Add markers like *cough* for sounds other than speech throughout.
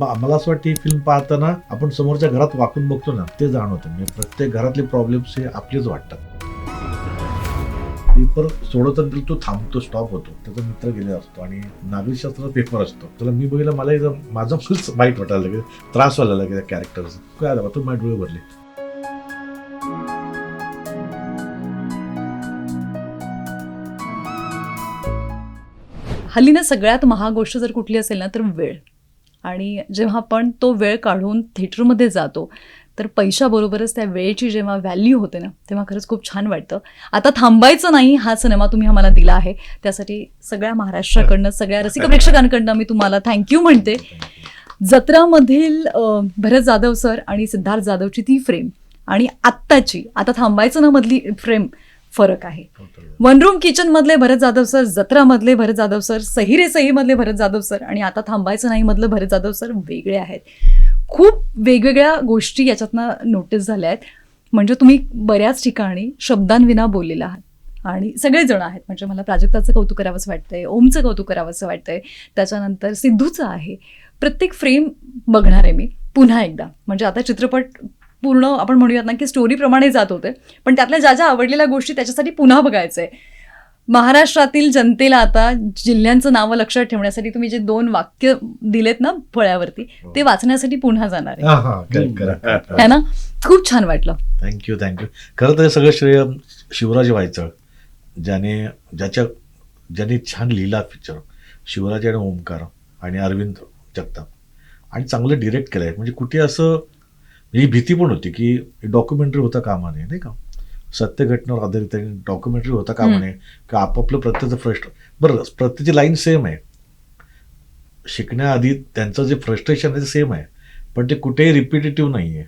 मला असं वाटतं ही फिल्म पाहताना आपण समोरच्या घरात वाकून बघतो ना ते जाणवतं. म्हणजे प्रत्येक घरातले प्रॉब्लेम्स हे आपलेच वाटतात. पेपर सोडवताना तो थांबतो स्टॉप होतो. त्याचा मित्र गेलेला असतो आणि नागरिकशास्त्राचा पेपर असतो. त्याला मी बघितलं मला एकदम माझं *laughs* फुलच वाईट वाटायला लागेल त्रास व्हायला लागेल त्या कॅरेक्टरचा काय झालं तो माझे डोळे भरले. हल्ली ना सगळ्यात महाग गोष्ट जर कुठली असेल ना तर वेळ. आणि जेव्हा आपण तो वेळ काढून थिएटरमध्ये जातो तर पैशाबरोबरच त्या वेळेची जेव्हा व्हॅल्यू होते ना तेव्हा खरंच खूप छान वाटतं. आता थांबायचं नाही हा सिनेमा तुम्ही आम्हाला दिला आहे. त्यासाठी सगळ्या महाराष्ट्राकडनं सगळ्या रसिक प्रेक्षकांकडनं मी तुम्हाला थँक्यू म्हणते. जत्रामधील भरत जाधव सर आणि सिद्धार्थ जाधवची ती फ्रेम आणि आत्ताची आता थांबायचं ना मधली फ्रेम फरक आहे. वन रूम किचन मधले भरत जाधव सर जत्रा मधले भरत जाधव सर सही रे सही मधले भरत जाधव सर आणि आता थांबायचं नाही मधलं भरत जाधव सर वेगळे आहेत. खूप वेगवेगळ्या गोष्टी याच्यातनं नोटीस झाल्या आहेत. म्हणजे तुम्ही बऱ्याच ठिकाणी शब्दांविना बोललेला आहात. आणि सगळेजण आहेत. म्हणजे मला प्राजक्ताचं कौतुक करावंसं वाटतंय ओमचं कौतुक करावंसं वाटतंय. त्याच्यानंतर सिद्धूचं आहे. प्रत्येक फ्रेम बघणार आहे मी. पुन्हा एकदा. म्हणजे आता चित्रपट पूर्ण आपण म्हणूयात ना की स्टोरीप्रमाणे जात होते. पण त्यातल्या ज्या ज्या आवडलेल्या गोष्टी त्याच्यासाठी पुन्हा बघायचं आहे महाराष्ट्रातील जनतेला आता जिल्ह्यांचं नावं लक्षात ठेवण्यासाठी तुम्ही जे दोन वाक्य दिलेत ना फळ्यावरती ते वाचण्यासाठी पुन्हा जाणार आहे. हा हा. है ना? खूप छान वाटलं. थँक्यू थँक्यू खरं तर हे सगळं श्रेय शिवराज व्हायचं ज्याने ज्याच्या ज्याने छान लिहिला पिक्चर शिवराज आणि ओमकार आणि अरविंद जगताप. आणि चांगलं डिरेक्ट केलं आहे म्हणजे कुठे असं ही भीती पण होती की डॉक्युमेंटरी होता कामा नये नाही का? सत्य घटनेवर आधारित डॉक्युमेंटरी होता कामा नये की आपापलं प्रत्येचं फ्रस्ट बरं प्रत्येची लाईन सेम आहे. शिकण्याआधी त्यांचं जे फ्रस्ट्रेशन आहे ते सेम आहे पण ते कुठेही रिपिटेटिव्ह नाही आहे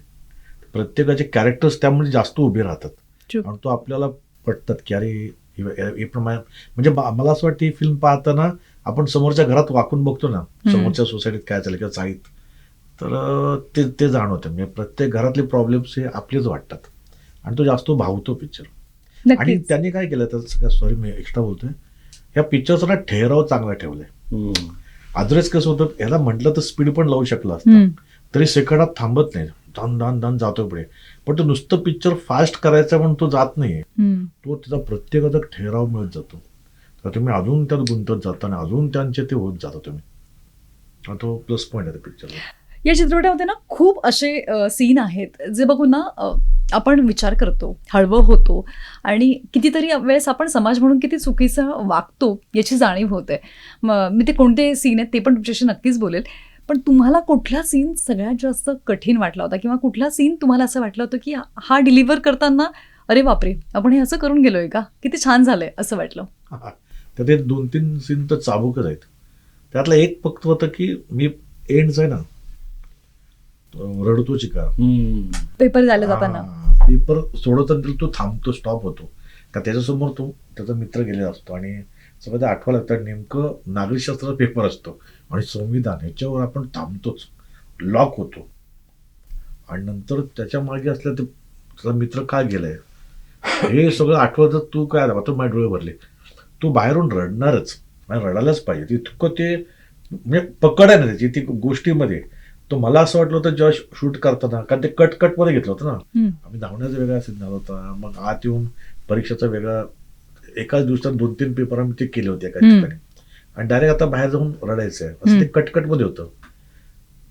प्रत्येकाचे कॅरेक्टर्स त्यामुळे जास्त उभे राहतात. आणि तो आपल्याला पटतात की अरे प्रमाणे म्हणजे मला असं वाटतं ही फिल्म पाहताना आपण समोरच्या घरात वाकून बघतो ना समोरच्या सोसायटीत काय चाललं किंवा चाळीत तर ते ते जाणवतं. म्हणजे प्रत्येक घरातले प्रॉब्लेम्स हे आपलेच वाटतात. आणि तो जास्त भावतो पिक्चर आणि त्यांनी काय केलं तर सॉरी मी एक्स्ट्रा बोलतोय. ह्या पिक्चरचा ना ठेराव चांगला ठेवलाय. अदरवाईज कसं होतं ह्याला म्हटलं तर स्पीड पण लावू शकलं असतं. तरी सेकंडात थांबत नाही. दन दन दन जातो पुढे. पण तो नुसतं पिक्चर फास्ट करायचा पण तो जात नाहीये. हम्म. तो त्याचा प्रत्येकाचा ठेराव मिळत जातो. तर तुम्ही अजून त्यात गुंतत जाता आणि अजून त्यांचे ते होत जाता तुम्ही. हा तो प्लस पॉईंट आहे पिक्चर या चित्रपटामध्ये ना खूप असे सीन आहेत जे बघून ना आपण विचार करतो हळवं होतो आणि कितीतरी वेळेस आपण समाज म्हणून किती चुकीचं वागतो याची जाणीव होते. मी ते कोणते सीन आहेत ते पण तुमच्याशी नक्कीच बोलेल. पण तुम्हाला कुठला सीन सगळ्यात जास्त कठीण वाटला होता? किंवा कुठला सीन तुम्हाला असं वाटलं होतं की हा डिलिव्हर करताना अरे बापरे आपण हे असं करून गेलोय का? किती छान झालंय असं वाटलं? *laughs* तर ते दोन तीन सीन तर चाबूकच आहेत. त्यातलं एक फक्त होतं की मी एंड आहे ना रडतो चिकार पेपर झालं जाताना. पेपर सोडवताना तो थांबतो स्टॉप होतो. का त्याच्यासमोर तो त्याचा मित्र गेलेला असतो. आणि सगळं आठवा लागतं नेमकं नागरिकशास्त्राचा पेपर असतो. आणि संविधान ह्याच्यावर आपण थांबतोच. लॉक होतो. आणि नंतर त्याच्यामागे असल्या ते त्याचा मित्र का गेलाय? हे सगळं आठवत तू काय आता तू माझे डोळे भरले. तू बाहेरून रडणारच. आणि रडायलाच पाहिजे. इतकं ते म्हणजे पकड आहे ना त्याची ती गोष्टीमध्ये तो मला असं वाटलं होतं जेव्हा शूट करताना कारण ते कट कटमध्ये घेतलं होतं ना. आम्ही धावण्याचा वेगळा सिग्नल होता मग आत येऊन परीक्षेचा वेगळा एकाच दिवसात दोन तीन पेपर आम्ही ते केले होते एका. ठिकाणी. आणि डायरेक्ट आता बाहेर जाऊन रडायचं आहे असं ते कटकटमध्ये होतं.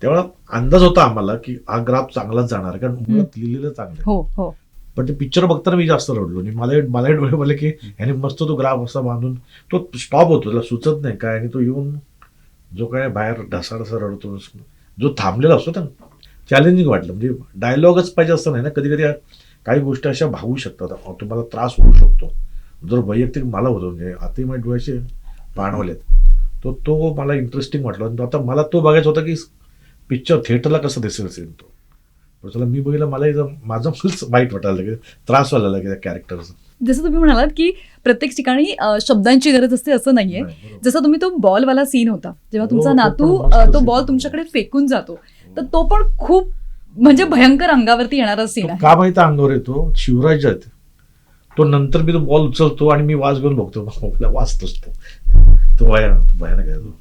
तेव्हा अंदाज होता आम्हाला की हा ग्राफ चांगलाच जाणार कारण मुळात लिहिलेलं चांगलं. हो हो. पण ते पिक्चर बघताना मी जास्त रडलो. आणि मला मला डोळे बोलले की ह्याने मस्त तो ग्राफ असा बांधून तो स्टॉप होतो त्याला सुचत नाही काय. आणि तो येऊन जो काय बाहेर ढसाढसा रडतो जो थांबलेला असतो ना चॅलेंजिंग वाटलं. म्हणजे डायलॉगच पाहिजे असं नाही ना कधी कधी काही गोष्टी अशा भागू शकतात. तुम्हाला त्रास होऊ शकतो. जर वैयक्तिक मला होतो म्हणजे आता माझ्या डोळ्याचे पाणवलेत तो तो मला इंटरेस्टिंग वाटला. आणि आता मला तो बघायचा होता की पिक्चर थिएटरला कसं दिसेल सीन तो. पण चला मी बघितलं मला एकदम माझं फुलच वाईट वाटायला लागेल त्रास व्हायला लागेल त्या कॅरेक्टरचा जसं तुम्ही म्हणालात की प्रत्येक ठिकाणी शब्दांची गरज असते असं नाहीये. जसं तुम्ही तो बॉलवाला सीन होता जेव्हा हो, तुमचा नातू तो बॉल. तुमच्याकडे फेकून जातो तर तो पण खूप म्हणजे भयंकर अंगावरती येणारा सीन का माहिती अंगावर येतो? शिवराज तो नंतर मी तो बॉल उचलतो आणि मी वाज घेऊन बघतो. *laughs* वाचतोच तो तो भयानक भयानक आहे तो.